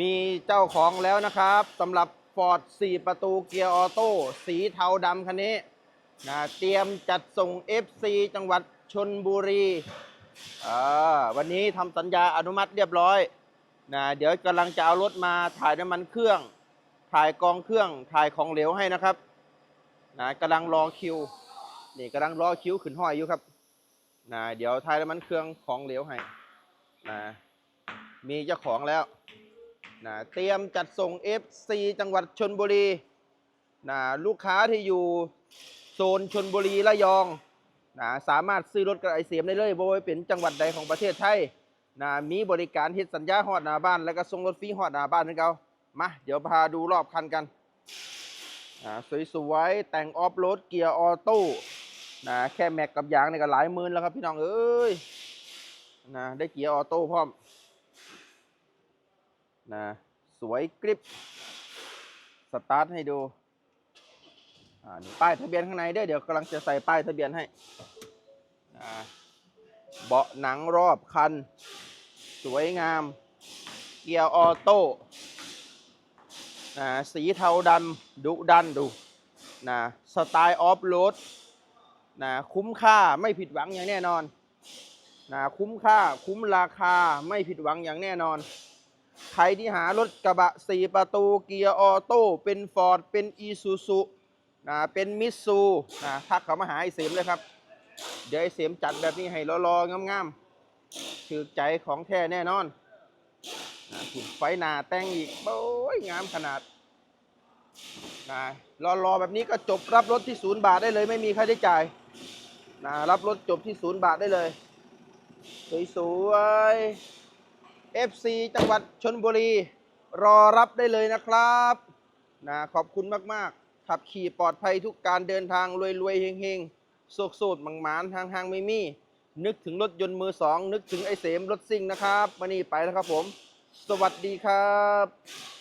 มีเจ้าของแล้วนะครับสำหรับ Ford 4 ประตูเกียร์ออโต้สีเทาดำคันนี้นะเตรียมจัดส่ง FC จังหวัดชนบุรีวันนี้ทำสัญญาอนุมัติเรียบร้อยนะเดี๋ยวกำลังจะเอารถมาถ่ายน้ำมันเครื่อง ถ่ายกองเครื่องถ่ายของเหลวให้นะครับนะกำลังรอคิวนี่กำลังรอคิวขึ้นห้อยอยู่ครับนะเดี๋ยวถ่ายน้ำมันเครื่องของเหลวให้นะมีเจ้าของแล้ว นะเตรียมจัดส่ง FC จังหวัดชนบุรีนะลูกค้าที่อยู่โซนชนบุรีระยองนะสามารถซื้อรถกับไอเสียมได้เลยบ่ว่าเป็นจังหวัดใดของประเทศไทยนะมีบริการเฮ็ดสัญญาฮอดหน้าบ้าน แล้วก็ส่งรถฟรีฮอดหน้าบ้านให้เขามาเดี๋ยวพาดูรอบคันกันนะสวยๆแต่งออฟโรดเกียร์ออโต้นะแค่แม็กกับยางนี่ก็หลายหมื่นแล้วครับพี่น้องเอ้ยนะได้เกียร์ออโต้พร้อม นะสวยกริบสตาร์ทให้ดูอ่านี่ป้ายทะเบียนข้างในเด้อเดี๋ยวกำลังจะใส่ป้ายทะเบียนให้นะเบาะหนังรอบคัน สวยงาม เกียร์ออโต้นะสีเทาดำดุดันดูนะสไตล์ออฟโรดนะคุ้มค่าไม่ผิดหวังอย่างแน่นอนนะคุ้มค่าคุ้มราคาไม่ผิดหวังอย่างแน่นอน ใครที่หารถกระบะ 4 ประตูเกียร์ออโต้เป็นฟอร์ดเป็นอีซูซุนะเป็นมิตซูนะทักเขามาหาไอเสมเลยครับ เดี๋ยวไอเสมจัดแบบนี้ให้รอๆงามๆถือใจของแท้แน่นอนนะถูกไฟหนาแต่งอีกโอ้ยงามขนาดนะรอๆแบบนี้ก็จบรับรถที่ศูนย์บาทได้เลย ไม่มีค่าใช้จ่ายนะรับรถจบที่ศูนย์บาทได้เลย สวยๆ FC จังหวัดชนบุรี รอรับได้เลยนะครับนะขอบคุณมาก ๆ ขับขี่ปลอดภัยทุกการเดินทาง รวย ๆ เฮงๆโศกๆมังหมานทางทางไม่มีนึกถึงรถยนต์มือสองนึกถึงไอเสมรถซิ่งนะครับมานี่ไปแล้วครับผม สวัสดีครับ